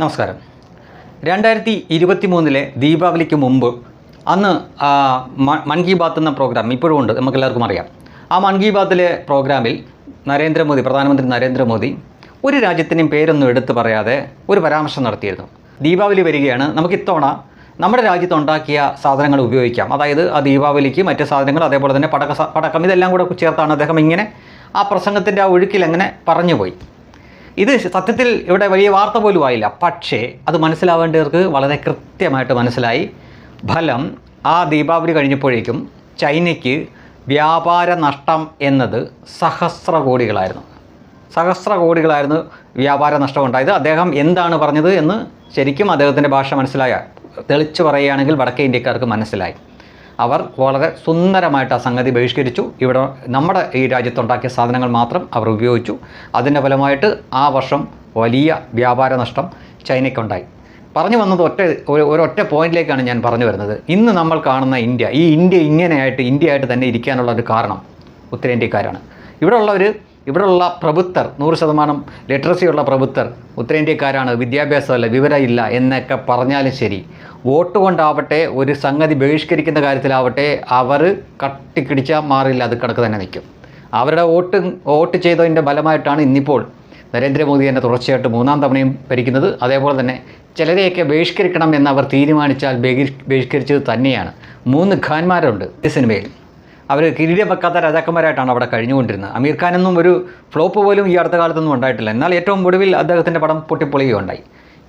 നമസ്കാരം. രണ്ടായിരത്തി ഇരുപത്തി മൂന്നിലെ ദീപാവലിക്ക് മുമ്പ് അന്ന് മൺ കി ബാത്ത് എന്ന പ്രോഗ്രാം ഇപ്പോഴും ഉണ്ട് നമുക്കെല്ലാവർക്കും അറിയാം. ആ മൻ കി ബാത്തിലെ പ്രോഗ്രാമിൽ നരേന്ദ്രമോദി പ്രധാനമന്ത്രി നരേന്ദ്രമോദി ഒരു രാജ്യത്തിന്റെയും പേരൊന്നും എടുത്തു പറയാതെ ഒരു പരാമർശം നടത്തിയിരുന്നു. ദീപാവലി വരികയാണ്. നമുക്ക് ഇത്തവണ നമ്മുടെ രാജ്യത്ത് ഉണ്ടാക്കിയ സാധനങ്ങൾ ഉപയോഗിക്കാം. അതായത് ആ ദീപാവലിക്ക് മറ്റ് സാധനങ്ങൾ അതേപോലെ തന്നെ പടക്ക പടക്കം ഇതെല്ലാം കൂടെ ചേർത്താണ് അദ്ദേഹം ഇങ്ങനെ ആ പ്രസംഗത്തിന്റെ ആ ഒഴുക്കിൽ അങ്ങനെ പറഞ്ഞുപോയി. ഇത് സത്യത്തിൽ ഇവിടെ വലിയ വാർത്ത പോലും ആയില്ല. പക്ഷേ അത് മനസ്സിലാവേണ്ടവർക്ക് വളരെ കൃത്യമായിട്ട് മനസ്സിലായി. ഫലം ആ ദീപാവലി കഴിഞ്ഞപ്പോഴേക്കും ചൈനയ്ക്ക് വ്യാപാര നഷ്ടം എന്നത് സഹസ്ര കോടികളായിരുന്നു സഹസ്ര കോടികളായിരുന്നു വ്യാപാര നഷ്ടം ഉണ്ടായത് അദ്ദേഹം എന്താണ് പറഞ്ഞത് എന്ന് ശരിക്കും അദ്ദേഹത്തിന്റെ ഭാഷ മനസ്സിലായ തെളിച്ചു പറയുകയാണെങ്കിൽ വടക്കേ ഇന്ത്യക്കാർക്ക് മനസ്സിലായി. അവർ വളരെ സുന്ദരമായിട്ട് ആ സംഗതി ബഹിഷ്കരിച്ചു. ഇവിടെ നമ്മുടെ ഈ രാജ്യത്തുണ്ടാക്കിയ സാധനങ്ങൾ മാത്രം അവർ ഉപയോഗിച്ചു. അതിന്റെ ഫലമായിട്ട് ആ വർഷം വലിയ വ്യാപാര നഷ്ടം ചൈനയ്ക്കുണ്ടായി. പറഞ്ഞു വന്നത് ഒറ്റ ഒരു ഒരൊറ്റ പോയിന്റിലേക്കാണ് ഞാൻ പറഞ്ഞു വരുന്നത്. ഇന്ന് നമ്മൾ കാണുന്ന ഇന്ത്യ ഈ ഇന്ത്യ ഇങ്ങനെയായിട്ട് ഇന്ത്യയായിട്ട് തന്നെ ഇരിക്കാനുള്ള ഒരു കാരണം ഉത്തരേന്ത്യക്കാരാണ്. ഇവിടെ ഉള്ളവർ ഇവിടെയുള്ള പ്രഭുത്തർ നൂറ് ശതമാനം ലിറ്ററസിയുള്ള പ്രഭുത്തർ ഉത്തരേന്ത്യക്കാരാണ് വിദ്യാഭ്യാസമല്ല വിവരമില്ല എന്നൊക്കെ പറഞ്ഞാലും ശരി. വോട്ട് കൊണ്ടാവട്ടെ ഒരു സംഗതി ബഹിഷ്കരിക്കുന്ന കാര്യത്തിലാവട്ടെ അവർ കട്ടിക്കിടിച്ചാൽ മാറില്ല അത് കിടക്ക് തന്നെ നിൽക്കും. അവരുടെ വോട്ട് വോട്ട് ചെയ്തതിന്റെ ഫലമായിട്ടാണ് ഇന്നിപ്പോൾ നരേന്ദ്രമോദി തന്നെ തുടർച്ചയായിട്ട് മൂന്നാം തവണയും ഭരിക്കുന്നത്. അതേപോലെ തന്നെ ചിലരെയൊക്കെ ബഹിഷ്കരിക്കണം എന്ന് അവർ തീരുമാനിച്ചാൽ ബഹിഷ് ബഹിഷ്കരിച്ചത് തന്നെയാണ്. മൂന്ന് ഖാൻമാരുണ്ട് ഈ സിനിമയിൽ. അവർ കിരീടം വെക്കാത്ത രാജാക്കന്മാരായിട്ടാണ് അവിടെ കഴിഞ്ഞുകൊണ്ടിരുന്നത്. അമീർ ഖാനൊന്നും ഒരു ഫ്ലോപ്പ് പോലും ഈ അടുത്ത കാലത്തൊന്നും ഉണ്ടായിട്ടില്ല. എന്നാൽ ഏറ്റവും ഒടുവിൽ അദ്ദേഹത്തിന്റെ പടം പൊട്ടിപ്പൊളിയുകയുണ്ടായി.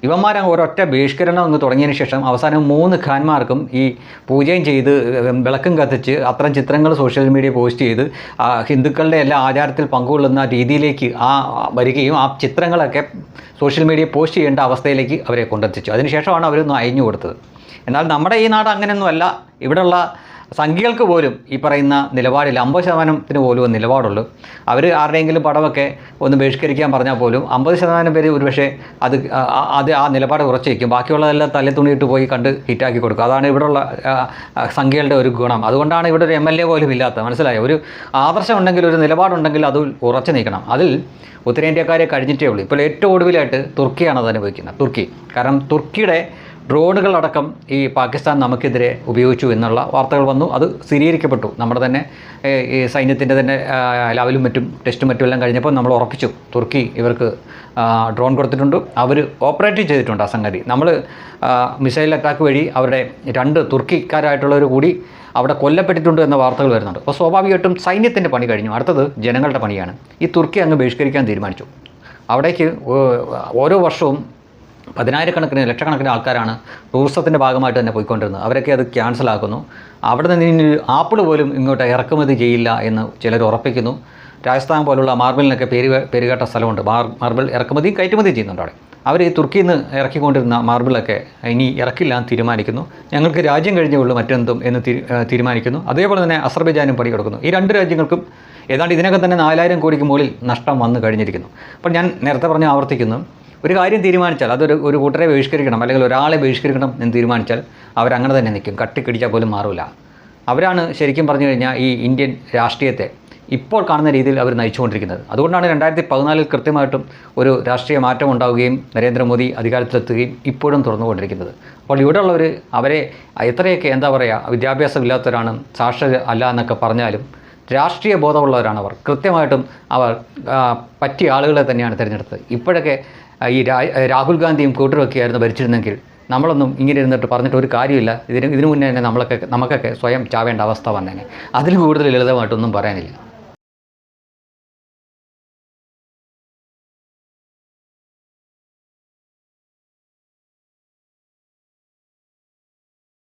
ഇവന്മാരങ്ങ് ഒരൊറ്റ ബഹിഷ്കരണം അങ്ങ് തുടങ്ങിയതിന് ശേഷം അവസാനം മൂന്ന് ഖാൻമാർക്കും ഈ പൂജയും ചെയ്ത് വിളക്കും കത്തിച്ച് അത്തരം ചിത്രങ്ങൾ സോഷ്യൽ മീഡിയ പോസ്റ്റ് ചെയ്ത് ഹിന്ദുക്കളുടെ എല്ലാ ആചാരത്തിൽ പങ്കുകൊള്ളുന്ന രീതിയിലേക്ക് ആ വരികയും ആ ചിത്രങ്ങളൊക്കെ സോഷ്യൽ മീഡിയ പോസ്റ്റ് ചെയ്യേണ്ട അവസ്ഥയിലേക്ക് അവരെ കൊണ്ടെത്തിച്ചു. അതിനുശേഷമാണ് അവരൊന്ന് അയഞ്ഞു കൊടുത്തത്. എന്നാൽ നമ്മുടെ ഈ നാട് അങ്ങനെയൊന്നുമല്ല. ഇവിടെയുള്ള സംഖ്യകൾക്ക് പോലും ഈ പറയുന്ന നിലപാടിൽ അമ്പത് ശതമാനത്തിന് പോലും നിലപാടുള്ളൂ. അവർ ആരുടെയെങ്കിലും പടമൊക്കെ ഒന്ന് ബഹിഷ്കരിക്കാൻ പറഞ്ഞാൽ പോലും അമ്പത് ശതമാനം പേര് ഒരുപക്ഷെ അത് അത് ആ നിലപാട് കുറച്ച് വയ്ക്കും ബാക്കിയുള്ളതെല്ലാം തല്ലെ തുണിയിട്ട് പോയി കണ്ട് ഹിറ്റാക്കി കൊടുക്കും. അതാണ് ഇവിടെയുള്ള സംഖ്യകളുടെ ഒരു ഗുണം. അതുകൊണ്ടാണ് ഇവിടെ ഒരു എം എൽ എ പോലും ഇല്ലാത്തത്. മനസ്സിലായോ? ഒരു ആദർശം ഉണ്ടെങ്കിൽ ഒരു നിലപാടുണ്ടെങ്കിൽ അത് ഉറച്ചു നീക്കണം അതിൽ ഉത്തരേന്ത്യക്കാരെ കഴിഞ്ഞിട്ടേ ഉള്ളൂ. ഇപ്പോൾ ഏറ്റവും ഒടുവിലായിട്ട് തുർക്കിയാണ് അത് അനുഭവിക്കുന്നത്. തുർക്കി. കാരണം തുർക്കിയുടെ ഡ്രോണുകളടക്കം ഈ പാകിസ്ഥാൻ നമുക്കെതിരെ ഉപയോഗിച്ചു എന്നുള്ള വാർത്തകൾ വന്നു. അത് സ്ഥിരീകരിക്കപ്പെട്ടു. നമ്മുടെ തന്നെ ഈ സൈന്യത്തിന്റെ തന്നെ ലാവലും മറ്റും ടെസ്റ്റും മറ്റും എല്ലാം കഴിഞ്ഞപ്പോൾ നമ്മൾ ഉറപ്പിച്ചു. തുർക്കി ഇവർക്ക് ഡ്രോൺ കൊടുത്തിട്ടുണ്ട്. അവർ ഓപ്പറേറ്റ് ചെയ്തിട്ടുണ്ട് ആ സംഗതി. നമ്മൾ മിസൈൽ അറ്റാക്ക് വഴി അവരുടെ രണ്ട് തുർക്കിക്കാരായിട്ടുള്ളവർ കൂടി അവിടെ കൊല്ലപ്പെട്ടിട്ടുണ്ട് എന്ന വാർത്തകൾ വരുന്നുണ്ട്. അപ്പോൾ സ്വാഭാവികമായിട്ടും സൈന്യത്തിന്റെ പണി കഴിഞ്ഞു. അടുത്തത് ജനങ്ങളുടെ പണിയാണ്. ഈ തുർക്കി അങ്ങ് ബഹിഷ്കരിക്കാൻ തീരുമാനിച്ചു. അവിടേക്ക് ഓരോ വർഷവും പതിനായിരക്കണക്കിന് ലക്ഷക്കണക്കിന് ആൾക്കാരാണ് ടൂറിസത്തിന്റെ ഭാഗമായിട്ട് തന്നെ പോയിക്കൊണ്ടിരുന്നത്. അവരൊക്കെ അത് ക്യാൻസൽ ആക്കുന്നു. അവിടെ നിന്ന് ഇനി ആപ്പിൾ പോലും ഇങ്ങോട്ട് ഇറക്കുമതി ചെയ്യില്ല എന്ന് ചിലർ ഉറപ്പിക്കുന്നു. രാജസ്ഥാൻ പോലുള്ള മാർബിളിനൊക്കെ പേര് പേരുകേട്ട സ്ഥലമുണ്ട്. മാർബിൾ ഇറക്കുമതിയും കയറ്റുമതിയും ചെയ്യുന്നുണ്ട് അവിടെ. അവർ ഈ തുർക്കിയിൽ നിന്ന് ഇറക്കിക്കൊണ്ടിരുന്ന മാർബിളൊക്കെ ഇനി ഇറക്കില്ല എന്ന് തീരുമാനിക്കുന്നു. ഞങ്ങൾക്ക് രാജ്യം കഴിഞ്ഞേ ഉള്ളൂ മറ്റെന്തും എന്ന് തീരുമാനിക്കുന്നു. അതേപോലെ തന്നെ അസർബൈജാനും പണി കൊടുക്കുന്നു. ഈ രണ്ട് രാജ്യങ്ങൾക്കും ഏതാണ്ട് ഇതിനകം തന്നെ നാലായിരം കോടിക്ക് മുകളിൽ നഷ്ടം വന്നു കഴിഞ്ഞിരിക്കുന്നു. അപ്പോൾ ഞാൻ നേരത്തെ പറഞ്ഞ് ആവർത്തിക്കുന്നു. ഒരു കാര്യം തീരുമാനിച്ചാൽ അതൊരു ഒരു കൂട്ടരെ ബഹിഷ്കരിക്കണം അല്ലെങ്കിൽ ഒരാളെ ബഹിഷ്കരിക്കണം എന്ന് തീരുമാനിച്ചാൽ അവരങ്ങനെ തന്നെ നിൽക്കും കട്ടിക്കിടിച്ചാൽ പോലും മാറില്ല അവരാണ് ശരിക്കും പറഞ്ഞു കഴിഞ്ഞാൽ ഈ ഇന്ത്യൻ രാഷ്ട്രീയത്തെ ഇപ്പോൾ കാണുന്ന രീതിയിൽ അവർ നയിച്ചുകൊണ്ടിരിക്കുന്നത്. അതുകൊണ്ടാണ് രണ്ടായിരത്തി പതിനാലിൽ കൃത്യമായിട്ടും ഒരു രാഷ്ട്രീയ മാറ്റം ഉണ്ടാവുകയും നരേന്ദ്രമോദി അധികാരത്തിലെത്തുകയും ഇപ്പോഴും തുറന്നുകൊണ്ടിരിക്കുന്നത് അപ്പോൾ ഇവിടെയുള്ളവർ അവരെ എത്രയൊക്കെ എന്താ പറയുക വിദ്യാഭ്യാസമില്ലാത്തവരാണ് സാക്ഷര അല്ല എന്നൊക്കെ പറഞ്ഞാലും രാഷ്ട്രീയ ബോധമുള്ളവരാണ് അവർ. കൃത്യമായിട്ടും അവർ പറ്റിയ ആളുകളെ തന്നെയാണ് തിരഞ്ഞെടുത്തത്. ഇപ്പോഴൊക്കെ ഈ രാഹുൽ ഗാന്ധിയും കൂട്ടരൊക്കെയായിരുന്നു ഭരിച്ചിരുന്നെങ്കിൽ നമ്മളൊന്നും ഇങ്ങനെ ഇരുന്നിട്ട് പറഞ്ഞിട്ട് ഒരു കാര്യമില്ല. ഇതിന് ഇതിനു മുന്നേ തന്നെ നമ്മളൊക്കെ നമുക്കൊക്കെ സ്വയം ചാവേണ്ട അവസ്ഥ വന്നേനെ. അതിൽ കൂടുതൽ ലളിതമായിട്ടൊന്നും പറയാനില്ല.